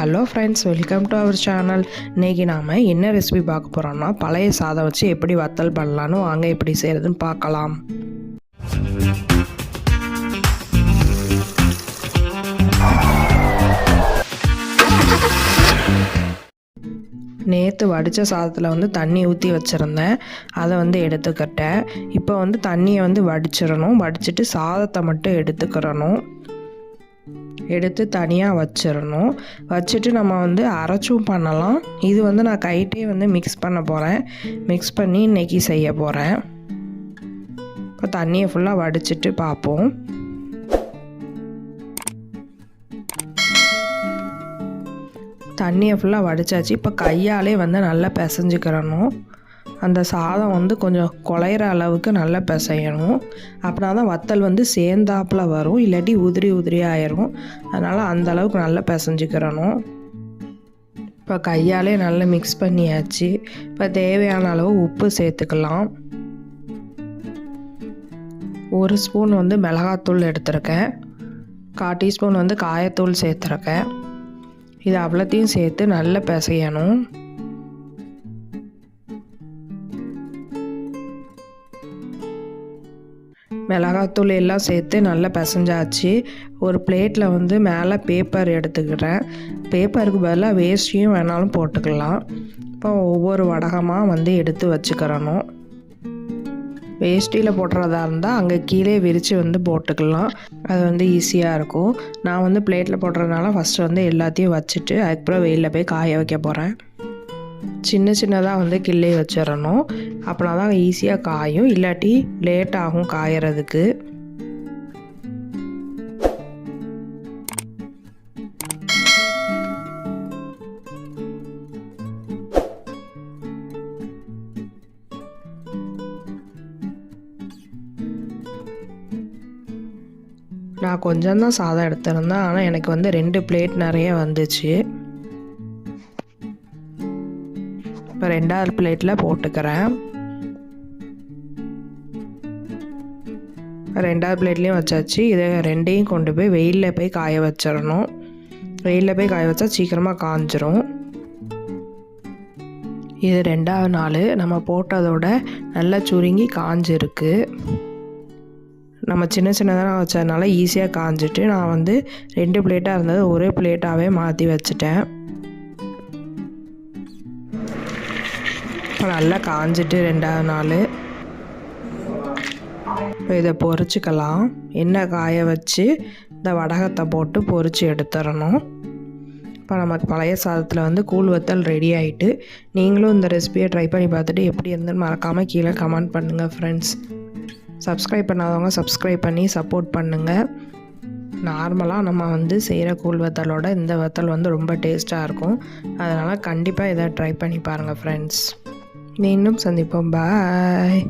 Hello friends welcome to our channel இன்றைக்கி நாம் என்ன ரெசிபி பார்க்க போகிறோம்னா பழைய சாதம் வச்சு எப்படி வத்தல் பண்ணலான்னு வாங்க எப்படி செய்கிறதுன்னு பார்க்கலாம். நேற்று வடித்த சாதத்தில் வந்து தண்ணி ஊற்றி வச்சுருந்தேன். அதை வந்து எடுத்துக்கிட்டேன். இப்போ வந்து தண்ணியை வந்து வடிச்சிடணும். வடிச்சிட்டு சாதத்தை மட்டும் எடுத்துக்கிறணும். எடுத்து தனியாக வச்சிடணும் வச்சுட்டு நம்ம வந்து அரைச்சும் பண்ணலாம். இது வந்து நான் கைட்டே வந்து மிக்ஸ் பண்ண போகிறேன் மிக்ஸ் பண்ணி இன்றைக்கி செய்ய போகிறேன் இப்போ தண்ணியை ஃபுல்லாக வடிச்சிட்டு பார்ப்போம் தண்ணியை ஃபுல்லாக வடித்தாச்சு இப்போ கையாலே வந்து நல்லா பிசைஞ்சுக்கிறணும். அந்த சாதம் வந்து கொஞ்சம் குழையிற அளவுக்கு நல்லா பிசையணும். அப்படின்னா தான் வத்தல் வந்து சேர்ந்தாப்பில் வரும். இல்லாட்டி உதிரி உதிரி ஆயிரும். அதனால் அந்த அளவுக்கு நல்லா பிசைஞ்சுக்கிறணும். இப்போ கையாலே நல்லா மிக்ஸ் பண்ணியாச்சு. இப்போ தேவையான அளவு உப்பு சேர்த்துக்கலாம். ஒரு ஸ்பூன் வந்து மிளகாத்தூள் எடுத்திருக்கேன். கால் டீஸ்பூன் வந்து காயத்தூள் சேர்த்துருக்கேன். இது அவ்வளோத்தையும் சேர்த்து நல்லா பிசையணும். மிளகாத்தூள் எல்லாம் சேர்த்து நல்லா பிசைஞ்சாச்சு. ஒரு பிளேட்டில் வந்து மேலே பேப்பர் எடுத்துக்கிறேன். பேப்பருக்கு பதிலாக வேஸ்ட்டையும் வேணாலும் போட்டுக்கலாம். இப்போ ஒவ்வொரு வடகமாக வந்து எடுத்து வச்சுக்கிறணும். வேஷ்டியில் போடுறதா இருந்தால் அங்கே கீழே விரித்து வந்து போட்டுக்கலாம். அது வந்து ஈஸியாக இருக்கும். நான் வந்து பிளேட்டில் போடுறதுனால ஃபஸ்ட்டு வந்து எல்லாத்தையும் வச்சுட்டு அதுக்கப்புறம் வெயிலில் போய் காய வைக்க போகிறேன் சின்ன சின்னதாக வந்து கிள்ளி வச்சிடணும். அப்படின்னா தான் ஈஸியாக காயும். இல்லாட்டி லேட் ஆகும் காயறதுக்கு. நான் கொஞ்சம் தான் சாதம் எடுத்திருந்தேன். ஆனால் எனக்கு வந்து ரெண்டு பிளேட் நிறைய வந்துச்சு. இப்போ ரெண்டாவது பிளேட்டில் போட்டுக்கிறேன். ரெண்டாவது பிளேட்லேயும் வச்சாச்சு. இதை ரெண்டையும் கொண்டு போய் வெயிலில் போய் காய வச்சிடணும். வெயிலில் போய் காய வச்சா சீக்கிரமாக காஞ்சிரும். இது ரெண்டாவது நாள். நம்ம போட்டதோட நல்லா சுருங்கி காஞ்சிருக்கு. நம்ம சின்ன சின்னதாக வச்சதுனால ஈஸியாக காஞ்சிட்டு நான் வந்து ரெண்டு பிளேட்டாக இருந்தது ஒரே பிளேட்டாகவே மாற்றி வச்சுட்டேன். இப்போ நல்லா காஞ்சிட்டு ரெண்டாவது நாள். இப்போ இதை பொறிச்சிக்கலாம். எண்ணெய் காய வச்சு இந்த வடகத்தை போட்டு பொரித்து எடுத்துடணும். இப்போ நமக்கு பழைய சாதத்தில் வந்து கூழ் வத்தல் ரெடி ஆகிட்டு நீங்களும் இந்த ரெசிபியை ட்ரை பண்ணி பார்த்துட்டு எப்படி இருந்துன்னு மறக்காமல் கீழே கமெண்ட் பண்ணுங்கள் ஃப்ரெண்ட்ஸ் சப்ஸ்கிரைப் பண்ணாதவங்க சப்ஸ்கிரைப் பண்ணி சப்போர்ட் பண்ணுங்கள் நார்மலாக நம்ம வந்து செய்கிற கூழ் வத்தலோட இந்த வத்தல் வந்து ரொம்ப டேஸ்ட்டாக இருக்கும். அதனால் கண்டிப்பாக இதை ட்ரை பண்ணி பாருங்கள் ஃப்ரெண்ட்ஸ் மீண்டும் சந்திப்போம். பாய்